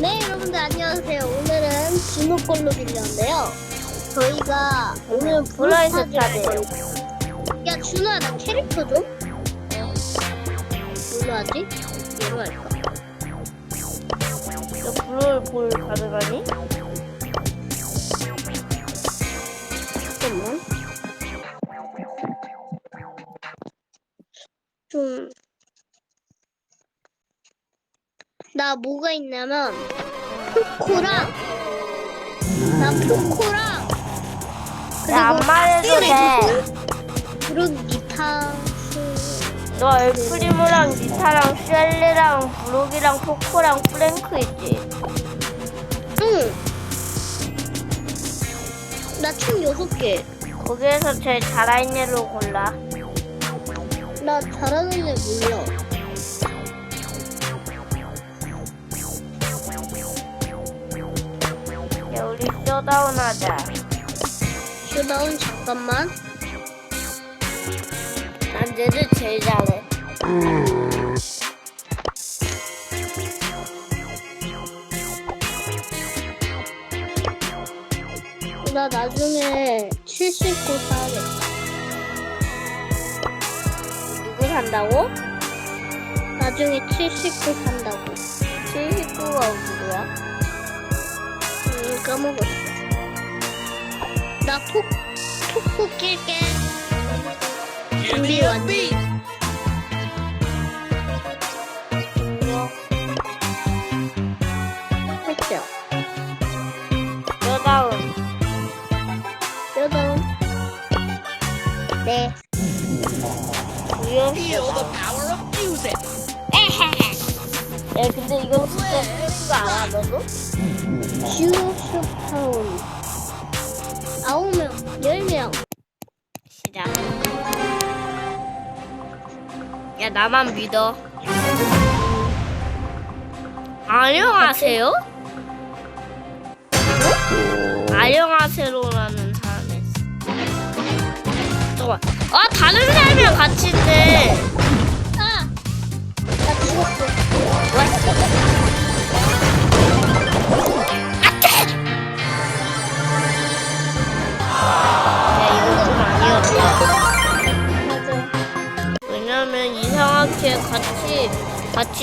네, 여러분들 안녕하세요. 오늘은 준호 걸로 빌렸는데요. 저희가 오늘 브라이트 브라이트 카드. 야, 준호야, 나 캐릭터 좀? 뭘로 하지? 얘로 할까? 너 불을 볼 가능하니? 잠깐만. 좀. 나 뭐가 있냐면, 포코랑, 나 포코랑, 야, 안 말해도 돼. 그리고 니타스, 너 엘프리모랑 니타랑 쉘리랑 브록이랑 포코랑 프랭크 있지? 응. 나 총 여섯 개. 거기에서 제일 잘하는 애로 골라. 나 잘하는 애 몰라. 쇼다운 하자. 쇼다운 잠깐만. 난 얘를 제일 잘해. 나 나중에 79 사야겠다. 누구 산다고? 나중에 79 산다고. 79가 누구야? 음, 까먹었어. 나 폭, 폭폭 낄게. 준비 완료. 이거 했죠? 쇼다운. 쇼다운. 네. Feel the power of music. 야, 근데 이거 진짜 쓰는 거 알아, 너도? 슈슈타 나만 믿어. 안녕하세요? 안녕하세요라는 사람이 있어. 잠깐만. 아, 다른 사람이랑 같이 있네. 아! 나 죽었어.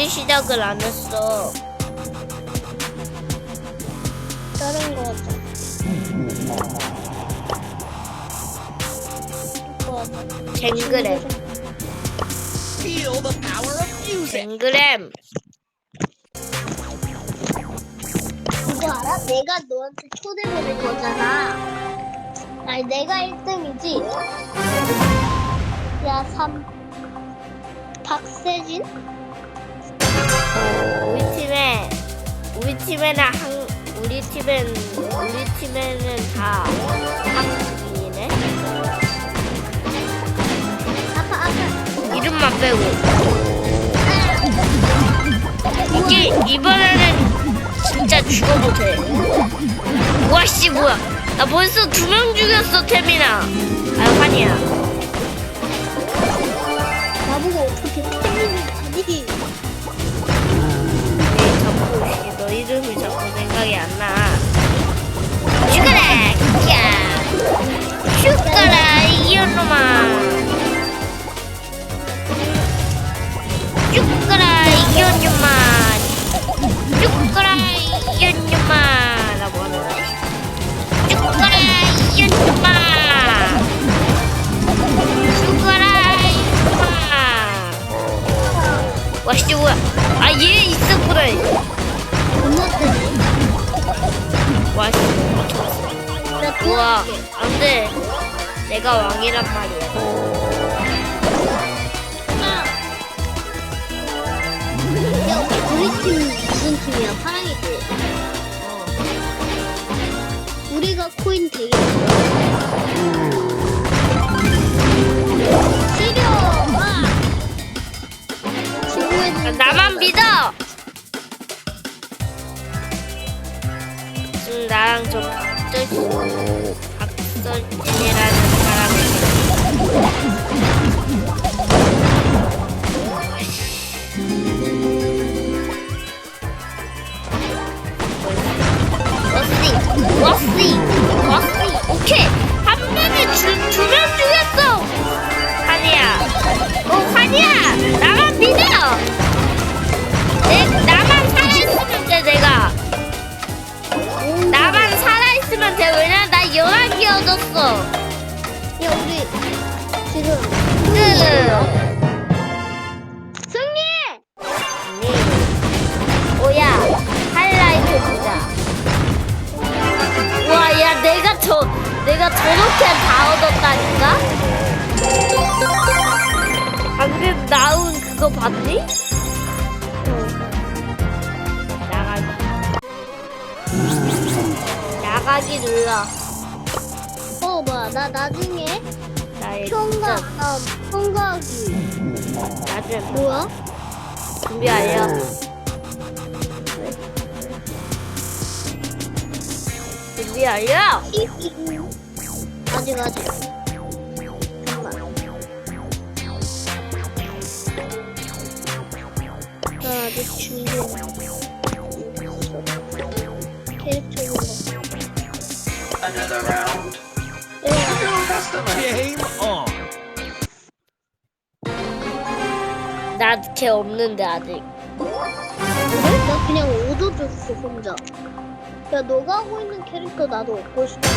같이 시작을 안 했어. 다른 거 같아. 그거 music. 쟁그램. 이거 알아? 내가 너한테 초대 보낸 거잖아. 아니, 내가 1등이지? 야, 3. 박세진? 우리 팀에 우리 팀에는 한 우리 팀엔 우리 팀에는 다 한국인이네. 아빠, 아빠. 이름만 빼고 이게 이번에는 진짜 죽어도 돼. 와씨 뭐야? 나 벌써 두 명 죽였어 태민아. 아 환이야. 와, 씨, 뭐야. 아, 얘 있었구나. 나 우와, 도와줄게. 안 돼. 내가 왕이란 말이야. 아. 야, 우리 팀 무슨 팀이야? 파랑이지? 어. 우리가 코인 되게 시려! 믿어! 지금 나랑 저 박철, 박설진이라는 사람이 11개 얻었어. 야 우리 지금 끝 승리! 오야 하이라이트 보자. 와 야 내가 저 내가 저렇게 다 얻었다니까? 방금 나온 그거 봤니? 나가기 나가기 눌러 어 뭐야. 나 나중에 나의 평가 진짜 아, 평가하기 나중에 뭐야? 준비 완료 준비 완료? 아직 아직. 잠깐만. 나 아직 준비 나걔 없는데 아직. 나 그냥 얻어줬어 혼자. 야 너가 하고 있는 캐릭터 나도 얻고 싶어.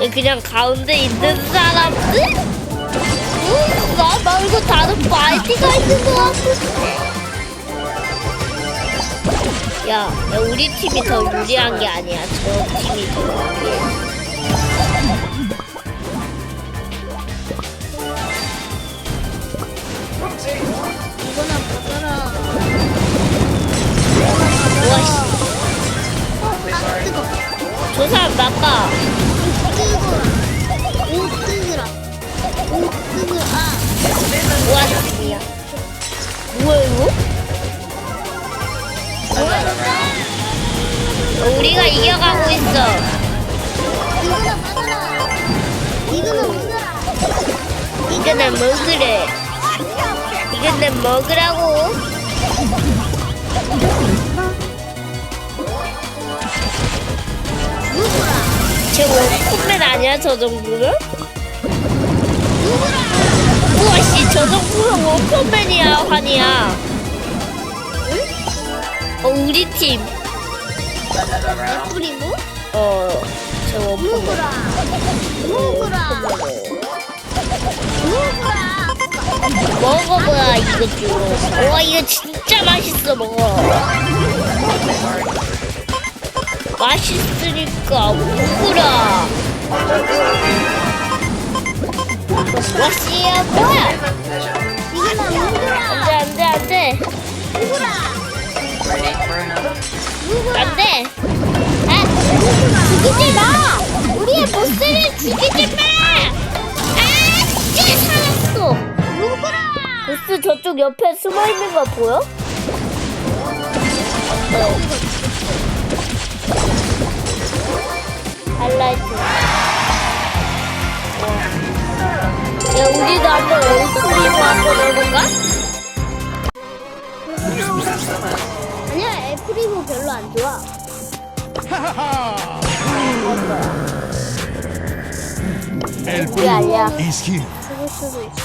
얘 그냥 가운데 있는 사람들? 응, 나 말고 다른 파이티가 있는 것 같은데 야, 야, 우리 팀이 더 유리한 게 아니야. 저 팀이 더 유리해 오 뜨거라 오 뜨거라 아 와씨야 뭐야 이거? 어, 우리가 이겨가고 있어. 이거나 받아라 이거나 받아라 이거 내 먹으래 이거 내 먹으라고. 누구라 쟤 원컵맨 아니야 저 정도면? 우와씨 저 정도면 원컵맨이야 환이야 어 우리 팀 round. 뿌리고 어저 원컵맨 누구라 누구라 먹어봐야 이거 좀. 와 이거 진짜 맛있어 먹어. 맛있으니까 먹으라. 와씨야 뭐야? 누구라 안돼 안돼 안돼 안돼. 아 죽이지 마. 우리의 보스를 죽이지 마. 아, 쟤 살았어. 보스 저쪽 옆에 숨어 있는 거 보여? 우리도 한번 올프리모 한번 해볼까? 아니야 애플이고 별로 안 좋아. El is here. 죽을 수도 있어.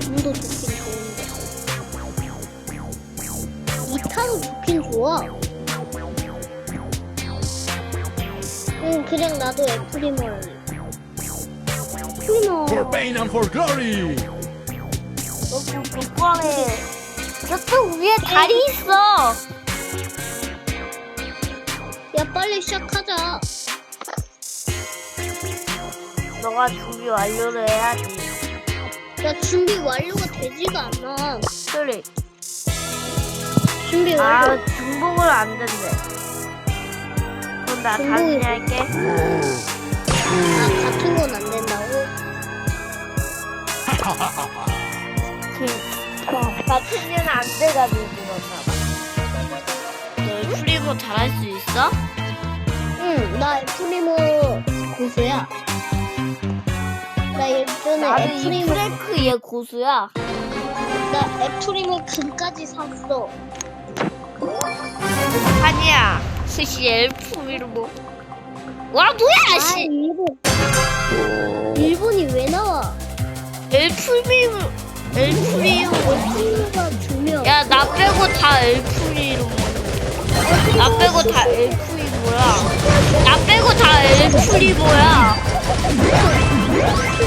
꿈도 좋긴 좋은데. 이타도 좋긴 좋아 응 그냥 나도 애플이모 할래 애플이모 For pain and for glory. 너무 불쌍해. 저쪽 위에 다리 있어. 야 빨리 시작하자 너가 준비 완료를 해야지. 야 준비 완료가 되지가 않아 그래. 준비 아, 완료 중복을 안 된대. 나 다시 할게. 아 같은 건 안 된다고? 같은 년은 안 돼가지고 그런가 봐. 너 프리모 잘할 수 있어? 응나 애플이모 고수야 나 예전에 나도 이 애플이모 프랭크 얘 고수야. 나 애플이면 금까지 샀어. 아니야. 스시 엘프 거. 와 뭐야 아, 씨. 일본. 일본이 왜 나와? 엘프리움 엘프리움. 애플이가 두 명. 야나 빼고 다 엘프리움. 나 빼고 다 엘프리 뭐야? 나 빼고 다 엘프리 뭐야?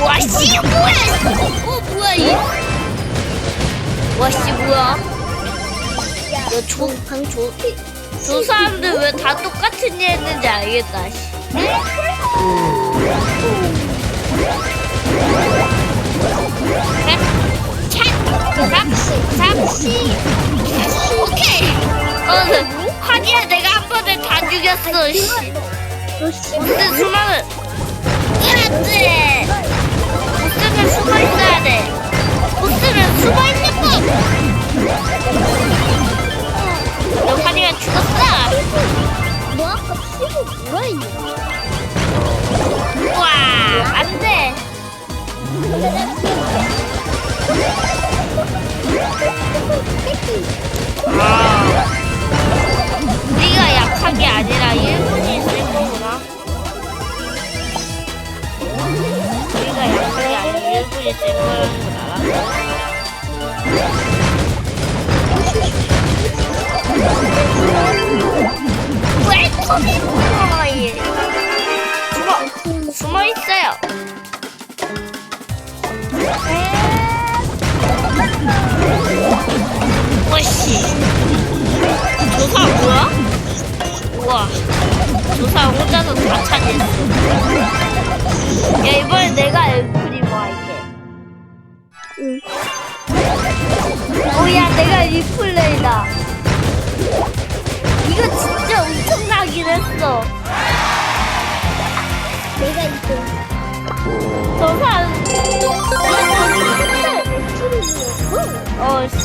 와씨 뭐야? 어 뭐야 이? 와씨 뭐야? 야저 방조. 저 사람들 왜 다 똑같은 일 했는지 알겠다. 씨. 삼시 오케이 어 하기야 내가 한 번에 다 죽였어 씨. 근데 수많은 그렇 아 우리가 약한 게 아니라 일본이 센 거구나. 우리가 약한 게 아니라 일본이 센 거라는 걸 알았어 왜숨 저 사람 애플이고. 어 씨.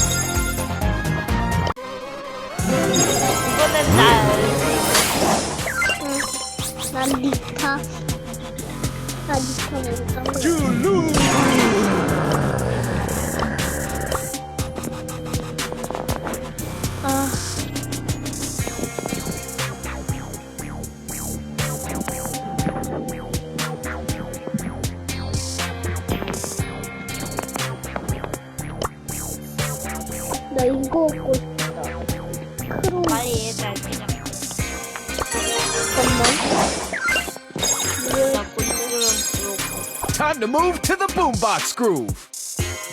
이번엔 나난 니카. Time to move to the boombox groove.